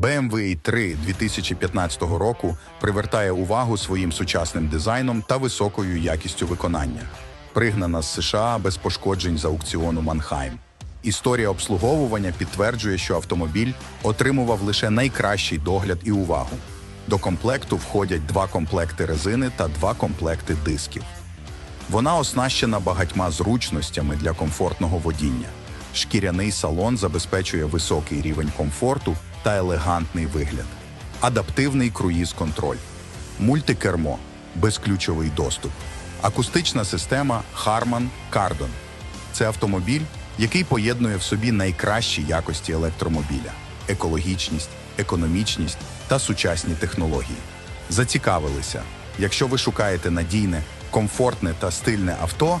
BMW 3 2015 року привертає увагу своїм сучасним дизайном та високою якістю виконання. Пригнана з США без пошкоджень з аукціону Манхайм. Історія обслуговування підтверджує, що автомобіль отримував лише найкращий догляд і увагу. До комплекту входять два комплекти резини та два комплекти дисків. Вона оснащена багатьма зручностями для комфортного водіння. Шкіряний салон забезпечує високий рівень комфорту та елегантний вигляд. Адаптивний круїз-контроль, мультикермо, безключовий доступ, акустична система Harman Kardon. Це автомобіль, який поєднує в собі найкращі якості електромобіля: екологічність, економічність та сучасні технології. Зацікавилися. Якщо ви шукаєте надійне, комфортне та стильне авто,